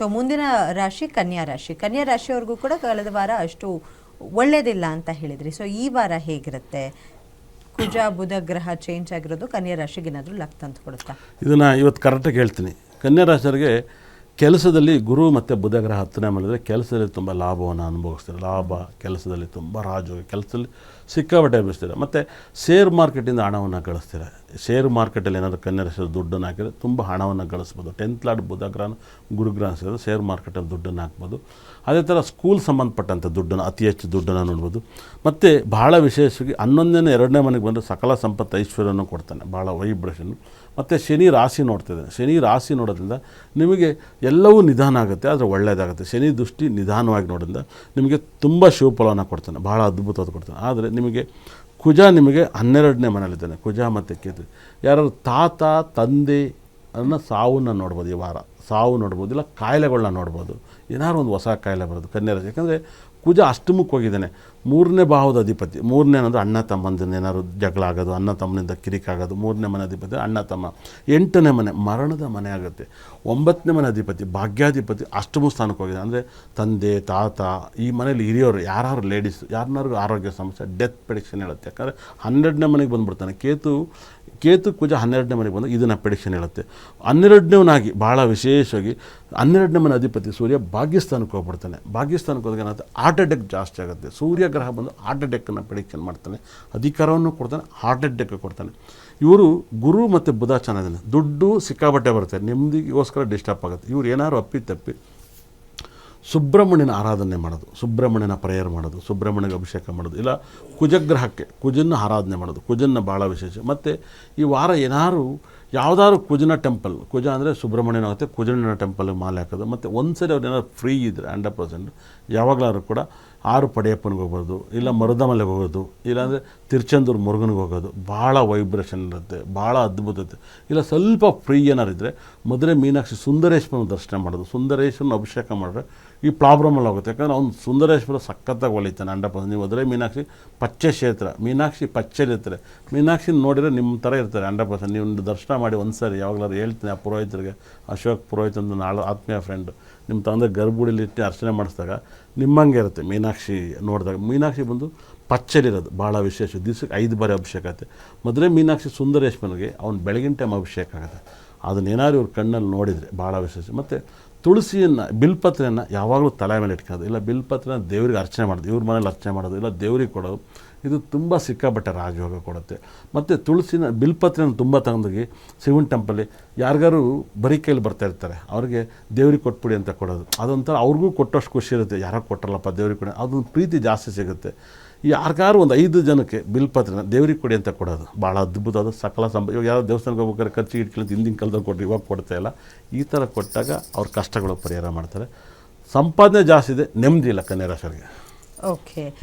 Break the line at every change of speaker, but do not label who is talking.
So ಮುಂದಿನ ರಾಶಿ ಕನ್ಯಾ ರಾಶಿ. ಕನ್ಯಾ ರಾಶಿಯವ್ರಿಗೂ ಕೂಡ ಕಳೆದ ವಾರ ಅಷ್ಟು ಒಳ್ಳೇದಿಲ್ಲ ಅಂತ ಹೇಳಿದ್ರಿ. ಸೊ ಈ ವಾರ ಹೇಗಿರುತ್ತೆ? ಕುಜ, ಬುಧ, ಗ್ರಹ ಚೇಂಜ್ ಆಗಿರೋದು ಕನ್ಯಾ ರಾಶಿಗೆ ಏನಾದರೂ ಲಕ್ ತಂದು ಕೊಡುತ್ತಾ?
ಇದನ್ನು ಇವತ್ತು ಕರೆಕ್ಟಾಗಿ ಹೇಳ್ತೀನಿ. ಕನ್ಯಾ ರಾಶಿಯವರಿಗೆ ಕೆಲಸದಲ್ಲಿ ಗುರು ಮತ್ತು ಬುಧ ಗ್ರಹ ಹತ್ತನೇ ಮಾಡಿದರೆ ಕೆಲಸದಲ್ಲಿ ತುಂಬ ಲಾಭವನ್ನು ಅನುಭವಿಸ್ತಾರೆ. ಲಾಭ, ಕೆಲಸದಲ್ಲಿ ತುಂಬ ರಾಜೋಗ ಕೆಲಸದಲ್ಲಿ ಸಿಕ್ಕಾಪಟ್ಟೆ ಅನುಭವಿಸ್ತೀರ. ಮತ್ತು ಶೇರ್ ಮಾರ್ಕೆಟಿಂದ ಹಣವನ್ನು ಗಳಿಸ್ತಾರೆ ಶೇರ್ ಮಾರ್ಕೆಟಲ್ಲಿ ಏನಾದರೂ ಕನ್ಯಾ ಸೇರಿ ದುಡ್ಡನ್ನು ಹಾಕಿದರೆ ತುಂಬ ಹಣವನ್ನು ಗಳಿಸ್ಬೋದು. ಟೆಂತ್ ಲಾಡ್ ಬುಧ ಗ್ರಹ ಗುರುಗ್ರಹ ಸೇರಿದ್ರೆ ಶೇರ್ ಮಾರ್ಕೆಟಲ್ಲಿ ದುಡ್ಡನ್ನು ಹಾಕ್ಬೋದು. ಅದೇ ಥರ ಸ್ಕೂಲ್ ಸಂಬಂಧಪಟ್ಟಂಥ ದುಡ್ಡನ್ನು, ಅತಿ ಹೆಚ್ಚು ದುಡ್ಡನ್ನು ನೋಡ್ಬೋದು. ಮತ್ತು ಭಾಳ ವಿಶೇಷವಾಗಿ ಹನ್ನೊಂದನೇ, ಎರಡನೇ ಮನೆಗೆ ಬಂದರೆ ಸಕಲ ಸಂಪತ್ತು ಐಶ್ವರ್ಯವನ್ನು ಕೊಡ್ತಾನೆ. ಭಾಳ ವೈಬ್ರೇಷನ್ ಮತ್ತು ಶನಿ ರಾಶಿ ನೋಡ್ತಿದ್ದಾನೆ ಶನಿ ರಾಶಿ ನೋಡೋದ್ರಿಂದ ನಿಮಗೆ ಎಲ್ಲವೂ ನಿಧಾನ ಆಗುತ್ತೆ, ಆದರೆ ಒಳ್ಳೆಯದಾಗುತ್ತೆ ಶನಿ ದೃಷ್ಟಿ ನಿಧಾನವಾಗಿ ನೋಡೋದ್ರಿಂದ ನಿಮಗೆ ತುಂಬ ಶಿವಫಲವನ್ನು ಕೊಡ್ತಾನೆ. ಭಾಳ ಅದ್ಭುತವಾದ ಕೊಡ್ತಾನೆ. ಆದರೆ ನಿಮಗೆ ಕುಜ ನಿಮಗೆ ಹನ್ನೆರಡನೇ ಮನೇಲಿದ್ದಾನೆ ಕುಜ ಮತ್ತು ಕೇತು ಯಾರು ತಾತ, ತಂದೆ ಅನ್ನೋ ಸಾವನ್ನ ನೋಡ್ಬೋದು ಈ ವಾರ. ಸಾವು ನೋಡ್ಬೋದು, ಇಲ್ಲ ಕಾಯಿಲೆಗಳನ್ನ ನೋಡ್ಬೋದು. ಏನಾದ್ರು ಒಂದು ಹೊಸ ಕಾಯಿಲೆ ಬರೋದು, ಕನ್ಯಾ ರಾಶಿ ಯಾಕಂದರೆ ಕುಜ ಅಷ್ಟಮಕ್ಕೆ ಹೋಗಿದ್ದಾನೆ. ಮೂರನೇ ಭಾವದ ಅಧಿಪತಿ, ಮೂರನೇ ಅನ್ನೋದು ಅಣ್ಣ ತಮ್ಮಂದಿನ ಏನಾದ್ರು ಜಗಳ ಆಗೋದು, ಅಣ್ಣ ತಮ್ಮನಿಂದ ಕಿರಿಕಾಗೋದು ಮೂರನೇ ಮನೆ ಅಧಿಪತಿ, ಅಣ್ಣ ತಮ್ಮ. ಎಂಟನೇ ಮನೆ, ಮರಣದ ಮನೆ ಆಗುತ್ತೆ. ಒಂಬತ್ತನೇ ಮನೆ ಅಧಿಪತಿ, ಭಾಗ್ಯಾಧಿಪತಿ ಅಷ್ಟಮ ಸ್ಥಾನಕ್ಕೆ ಹೋಗಿದೆ ಅಂದರೆ ತಂದೆ, ತಾತ, ಈ ಮನೇಲಿ ಹಿರಿಯವರು ಯಾರು ಲೇಡೀಸ್ ಯಾರನ್ನಾರು ಆರೋಗ್ಯ ಸಮಸ್ಯೆ ಡೆತ್ ಪ್ರೆಡಿಕ್ಷನ್ ಹೇಳುತ್ತೆ. ಯಾಕಂದರೆ ಹನ್ನೆರಡನೇ ಮನೆಗೆ ಬಂದುಬಿಡ್ತಾನೆ. ಕೇತು ಕೇತು ಕುಜ ಹನ್ನೆರಡನೇ ಮನೆಗೆ ಬಂದು ಇದನ್ನು ಪ್ರೆಡಿಕ್ಷನ್ ಹೇಳುತ್ತೆ. ಹನ್ನೆರಡನೇವನಾಗಿ ಭಾಳ ವಿಶೇಷವಾಗಿ ಹನ್ನೆರಡನೇ ಮನೆ ಅಧಿಪತಿ ಸೂರ್ಯ ಭಾಗ್ಯಸ್ಥಾನಕ್ಕೆ ಹೋಗ್ಬಿಡ್ತಾನೆ. ಭಾಗ್ಯಸ್ಥಾನಕ್ಕೆ ಹೋದಾಗ ಏನಾಗುತ್ತೆ? ಹಾರ್ಟ್ ಅಟ್ಯಾಕ್ ಜಾಸ್ತಿ ಆಗುತ್ತೆ. ಸೂರ್ಯ ಗ್ರಹ ಬಂದು ಹಾರ್ಟ್ ಅಟ್ಯಾಕನ್ನು ಪ್ರಿಡಿಕ್ಷನ್ ಮಾಡ್ತಾನೆ? ಅಧಿಕಾರವನ್ನು ಕೊಡ್ತಾನೆ ಹಾರ್ಟ್ ಅಟ್ಯಾಕ್ ಕೊಡ್ತಾನೆ. ಇವರು ಗುರು ಮತ್ತು ಬುಧ ಚೆನ್ನಾಗಿದ್ದಾನೆ ದುಡ್ಡು ಸಿಕ್ಕಾಬಟ್ಟೆ ಬರುತ್ತೆ. ನೆಮ್ಮದಿಗೋಸ್ಕರ ಡಿಸ್ಟರ್ಬ್ ಆಗುತ್ತೆ. ಇವ್ರು ಏನಾದ್ರು ಅಪ್ಪಿ ತಪ್ಪಿ ಸುಬ್ರಹ್ಮಣ್ಯನ ಆರಾಧನೆ ಮಾಡೋದು, ಸುಬ್ರಹ್ಮಣ್ಯನ ಪ್ರೇಯರ್ ಮಾಡೋದು, ಸುಬ್ರಹ್ಮಣ್ಯಗೆ ಅಭಿಷೇಕ ಮಾಡೋದು, ಇಲ್ಲ ಕುಜಗ್ರಹಕ್ಕೆ ಕುಜನ್ನ ಆರಾಧನೆ ಮಾಡೋದು, ಕುಜನ್ನ ಭಾಳ ವಿಶೇಷ. ಮತ್ತು ಈ ವಾರ ಏನಾದ್ರು ಯಾವುದಾದ್ರು ಕುಜನ ಟೆಂಪಲ್, ಕುಜ ಅಂದರೆ ಸುಬ್ರಹ್ಮಣ್ಯನ ಆಗುತ್ತೆ ಕುಜನ ಟೆಂಪಲ್ಗೆ ಮಾಲೆ ಹಾಕೋದು. ಮತ್ತು ಒಂದು ಸರಿ ಅವ್ರು ಏನಾದ್ರು ಫ್ರೀ ಇದ್ದರೆ ಹಂಡ್ರೆಡ್ ಪರ್ಸೆಂಟ್ ಯಾವಾಗಲಾದ್ರು ಕೂಡ ಆರು ಪಡೆಯಪ್ಪನಿಗೆ ಹೋಗೋದು, ಇಲ್ಲ ಮರುದಮಲೆಗೆ ಹೋಗೋದು, ಇಲ್ಲಾಂದರೆ ತಿರುಚಂದೂರು ಮುರುಗನಿಗೆ ಹೋಗೋದು, ಭಾಳ ವೈಬ್ರೇಷನ್ ಇರುತ್ತೆ, ಭಾಳ ಅದ್ಭುತ ಇರುತ್ತೆ. ಇಲ್ಲ ಸ್ವಲ್ಪ ಫ್ರೀ ಏನಾರು ಇದ್ದರೆ ಮದುವೆ ಮೀನಾಕ್ಷಿ ಸುಂದರೇಶ್ವರನ ದರ್ಶನ ಮಾಡೋದು, ಸುಂದರೇಶ್ವರನ ಅಭಿಷೇಕ ಮಾಡಿದ್ರೆ ಈ ಪ್ರಾಬ್ಲಮ್ ಪ್ರಾಬ್ಲಮಲ್ಲಿ ಹೋಗುತ್ತೆ. ಯಾಕಂದ್ರೆ ಅವ್ನು ಸುಂದರೇಶ್ವರ ಸಖತ್ತಾಗಿ ಹೊಲಿತಾನೆ ಅಂಡಪ್ಪ, ನೀವು ಮದುವೆ ಮೀನಾಕ್ಷಿ ಪಚ್ಚೆ ಕ್ಷೇತ್ರ, ಮೀನಾಕ್ಷಿ ಪಚ್ಚೆಲಿರ್ತಾರೆ ಮೀನಾಕ್ಷಿ ನೋಡಿದರೆ ನಿಮ್ಮ ಥರ ಇರ್ತಾರೆ ಹಂಡ್ರೆಡ್ ಪರ್ಸೆಂಟ್ ನೀವು ದರ್ಶನ ಮಾಡಿ ಒಂದು ಸಾರಿ ಯಾವಾಗಲಾರು ಹೇಳ್ತೀನಿ ಆ ಪುರೋಹಿತರಿಗೆ, ಅಶೋಕ್ ಪುರೋಹಿತ ಅಂತ ನಾಳೆ ಆತ್ಮೀಯ ಫ್ರೆಂಡ್ ನಿಮ್ಮ ತಂದೆ ಗರ್ಭಗುಡಿಲಿ ಇಟ್ಟು ಅರ್ಚನೆ ಮಾಡಿಸಿದಾಗ ನಿಮ್ಮಂಗೆ ಇರುತ್ತೆ ಮೀನಾಕ್ಷಿ. ನೋಡಿದಾಗ, ಮೀನಾಕ್ಷಿ ಬಂದು ಪಚ್ಚಲಿರೋದು ಭಾಳ ವಿಶೇಷ. ದಿವ್ಸಕ್ಕೆ ಐದು ಬಾರಿ ಅಭಿಷೇಕ ಆಗುತ್ತೆ. ಮೊದಲೇ ಮೀನಾಕ್ಷಿ ಸುಂದರೇಶ್ವನಿಗೆ ಅವ್ನು ಬೆಳಗಿನ ಟೈಮ್ ಅಭಿಷೇಕ ಆಗುತ್ತೆ. ಅದನ್ನೇನಾದ್ರು ಇವ್ರ ಕಣ್ಣಲ್ಲಿ ನೋಡಿದರೆ ಭಾಳ ವಿಶೇಷ. ಮತ್ತು ತುಳಸಿಯನ್ನು, ಬಿಲ್ಪತ್ರೆಯನ್ನು ಯಾವಾಗಲೂ ತಲೆ ಮೇಲೆ ಇಟ್ಕೊಳ್ಳೋದು. ಇಲ್ಲ, ಬಿಲ್ಪತ್ರೆನ ದೇವ್ರಿಗೆ ಅರ್ಚನೆ ಮಾಡೋದು, ಇವ್ರ ಮನೇಲಿ ಅರ್ಚನೆ ಮಾಡೋದು, ಇಲ್ಲ ದೇವ್ರಿಗೆ ಕೊಡೋದು. ಇದು ತುಂಬ ಸಿಕ್ಕಾಪಟ್ಟೆ ರಾಜಯೋಗ ಕೊಡುತ್ತೆ. ಮತ್ತು ತುಳಸಿನ, ಬಿಲ್ಪತ್ರೆಯನ್ನು ತುಂಬ ತಗೊಂಡೋಗಿ ಶಿವನ್ ಟೆಂಪಲ್ಲಿ ಯಾರಿಗಾರು ಬರೀ ಕೈಲಿ ಬರ್ತಾ ಇರ್ತಾರೆ, ಅವ್ರಿಗೆ ದೇವ್ರಿಗೆ ಕೊಟ್ಬಿಡಿ ಅಂತ ಕೊಡೋದು. ಅದೊಂಥರ ಅವ್ರಿಗೂ ಕೊಟ್ಟಷ್ಟು ಖುಷಿ ಇರುತ್ತೆ. ಯಾರೋ ಕೊಟ್ಟರಲ್ಲಪ್ಪ ದೇವ್ರಿಗೆ ಕೊಡಿ. ಅದೊಂದು ಪ್ರೀತಿ ಜಾಸ್ತಿ ಸಿಗುತ್ತೆ. ಯಾರಿಗಾರು ಒಂದು ಐದು ಜನಕ್ಕೆ ಬಿಲ್ ಪತ್ರನ ದೇವ್ರಿಗೆ ಕೊಡಿ ಅಂತ ಕೊಡೋದು. ಭಾಳ ಅದ್ಭುತ ಅದು ಸಕಲ ಸಂಬ, ಇವಾಗ ಯಾರೋ ದೇವಸ್ಥಾನಕ್ಕೆ ಹೋಗ್ಬೇಕಾದ್ರೆ ಖರ್ಚು ಇಟ್ಕೊಳ್ಳಿ ಹಿಂದಿನ ಕಾಲದಲ್ಲಿ ಕೊಡ್ರಿ ಇವಾಗ ಕೊಡ್ತಾ ಇಲ್ಲ. ಈ ಥರ ಕೊಟ್ಟಾಗ ಅವ್ರ ಕಷ್ಟಗಳು ಪರಿಹಾರ ಮಾಡ್ತಾರೆ. ಸಂಪಾದನೆ ಜಾಸ್ತಿ ಇದೆ, ನೆಮ್ಮದಿ ಇಲ್ಲ ಕನ್ಯಾ
ಓಕೆ.